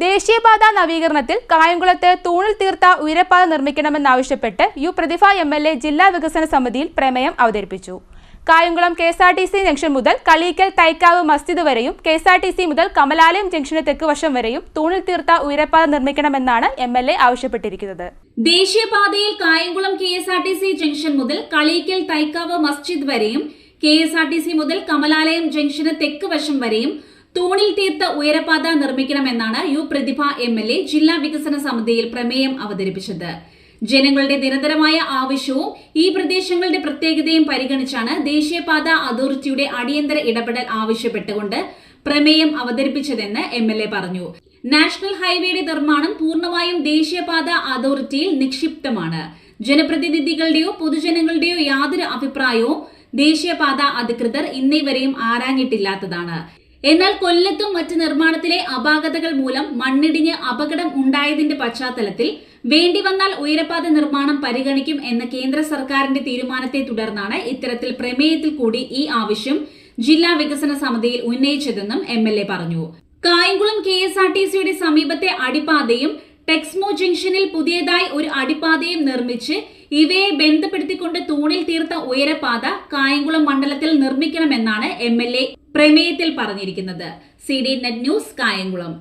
ദേശീയപാത നവീകരണത്തിൽ കായംകുളത്ത് തൂണിൽ തീർത്ത ഉയരപ്പാത നിർമ്മിക്കണമെന്നാവശ്യപ്പെട്ട് U Prathibha M L A ജില്ലാ വികസന സമിതിയിൽ പ്രമേയം അവതരിപ്പിച്ചു. Kayamkulam K S R T C junction മുതൽ കളീക്കൽ തൈക്കാവ് മസ്ജിദ് വരെയും K S R T C മുതൽ കമലാലയം ജംഗ്ഷന് തെക്ക് വശം വരെയും തൂണിൽ തീർത്ത ഉയരപ്പാത നിർമ്മിക്കണമെന്നാണ് എം എൽ എ ആവശ്യപ്പെട്ടിരിക്കുന്നത്. ദേശീയപാതയിൽ Kayamkulam K S R T C junction മുതൽ കളീക്കൽ തൈക്കാവ് മസ്ജിദ് വരെയും K S R T C മുതൽ കമലാലയം ജംഗ്ഷന് തെക്ക് വശം വരെയും തൂണിൽ തീർത്ത ഉയരപാത നിർമ്മിക്കണമെന്നാണ് U Prathibha M L A ജില്ലാ വികസന സമിതിയിൽ പ്രമേയം അവതരിപ്പിച്ചത്. ജനങ്ങളുടെ നിരന്തരമായ ആവശ്യവും ഈ പ്രദേശങ്ങളുടെ പ്രത്യേകതയും പരിഗണിച്ചാണ് ദേശീയപാത അതോറിറ്റിയുടെ അടിയന്തര ഇടപെടൽ ആവശ്യപ്പെട്ടുകൊണ്ട് പ്രമേയം അവതരിപ്പിച്ചതെന്ന് എം പറഞ്ഞു. നാഷണൽ ഹൈവേയുടെ നിർമ്മാണം പൂർണമായും ദേശീയപാത അതോറിറ്റിയിൽ നിക്ഷിപ്തമാണ്. ജനപ്രതിനിധികളുടെയോ പൊതുജനങ്ങളുടെയോ യാതൊരു അഭിപ്രായവും ദേശീയപാത അധികൃതർ ഇന്നേ വരെയും ആരാഞ്ഞിട്ടില്ലാത്തതാണ്. എന്നാൽ കൊല്ലത്തും മറ്റ് നിർമ്മാണത്തിലെ അപാകതകൾ മൂലം മണ്ണിടിഞ്ഞ് അപകടം ഉണ്ടായതിന്റെ പശ്ചാത്തലത്തിൽ വേണ്ടി വന്നാൽ ഉയരപാത നിർമ്മാണം പരിഗണിക്കും എന്ന കേന്ദ്ര സർക്കാരിന്റെ തീരുമാനത്തെ തുടർന്നാണ് ഇത്തരത്തിൽ പ്രമേയത്തിൽ കൂടി ഈ ആവശ്യം ജില്ലാ വികസന സമിതിയിൽ ഉന്നയിച്ചതെന്നും എ പറഞ്ഞു. Kayamkulam K S R T സിയുടെ സമീപത്തെ അടിപ്പാതയും ടെക്സ്മോ ജംഗ്ഷനിൽ പുതിയതായി ഒരു അടിപ്പാതയും നിർമ്മിച്ച് ഇവയെ ബന്ധപ്പെടുത്തിക്കൊണ്ട് തൂണിൽ തീർത്ത ഉയരപാത കായംകുളം മണ്ഡലത്തിൽ നിർമ്മിക്കണമെന്നാണ് എം പ്രമേയത്തിൽ പറഞ്ഞിരിക്കുന്നത്. C D net news Kayamkulam.